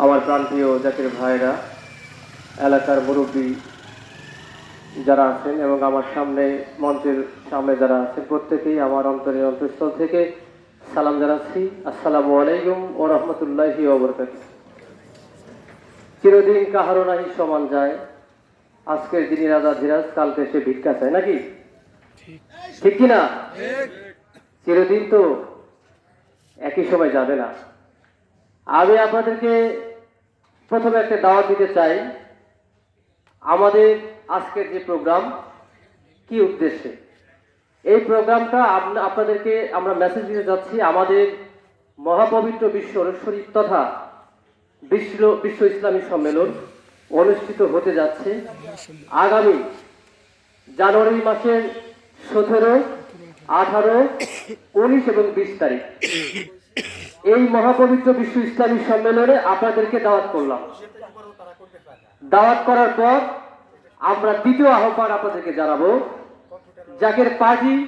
আমার প্রান্তীয় জাতির ভাইরা এলাকার মুরব্বী যারা আছেন এবং আমার সামনে মঞ্চের সামনে যারা আছেন প্রত্যেকেই আমার অন্তরের অন্তঃস্থল থেকে সালাম জানাচ্ছি। আসসালামু আলাইকুম ও রহমতুল্লাহি ওবরকাত চিরদিন কাহারও নাহি সমান যায়। আজকের দিনই রাজা ধীরাজ কালকে সে ভিক্ষা চায় নাকি? ঠিক। কি না চিরদিন তো একই সময় যাবে না। আমি আপনাদেরকে প্রথমে একটা দাওয়াত দিতে চাই। আমাদের আজকের যে প্রোগ্রাম, কি উদ্দেশ্যে? এই প্রোগ্রামটা আপনাদেরকে আমরা মেসেজ দিতে যাচ্ছি আমাদের মহাপবিত্র বিশ্ব শরীফ তথা বিশ্ব বিশ্ব ইসলামী সম্মেলন অনুষ্ঠিত হতে যাচ্ছে আগামী জানুয়ারি মাসের সতেরো, আঠারো, উনিশ এবং বিশ তারিখ। এই মহাপবিত্র বিশ্ব ইসলামী সম্মেলনে আপনাদেরকে দাওয়াত করলাম। দাওয়াত করার পর আমরা দ্বিতীয় আহ্বান আপনাদেরকে জানাব, জাকের পার্টি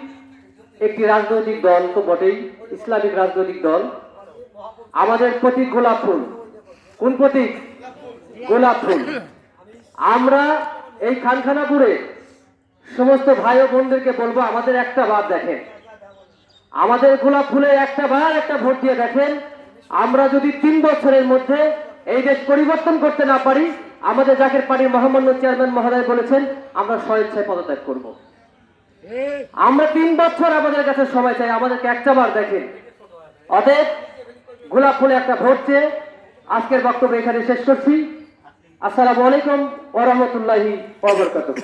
একটি রাজনৈতিক দল তো বটেই, ইসলামিক রাজনৈতিক দল। আমাদের প্রতীক গোলাপ ফুল। কোন প্রতীক? গোলাপ ফুল। আমরা এই খানখানাপুরে সমস্ত ভাই ও বোনদেরকে বলব, আমাদের একটা বাদ দেখেন। আমাদের গোলাপ ফুলে একটা বার একটা ভোট দিয়ে দেখেন, আমরা যদি তিন বছরের মধ্যে এই দেশ পরিবর্তন করতে না পারি, আমাদের জাকের পার্টির মহামান্য চেয়ারম্যান মহোদয় বলেছেন, আমরা স্বেচ্ছায় পদত্যাগ করব। আমরা তিন বছর আমাদের কাছে সময় চাই, আমাদেরকে একটা বার দেখেন। অতএব গোলাপ ফুলে একটা ভোট চেয়ে আজকের বক্তব্য এখানে শেষ করছি। আসসালামু আলাইকুম ওরহমতুল্লাহি ওবরকাতুহ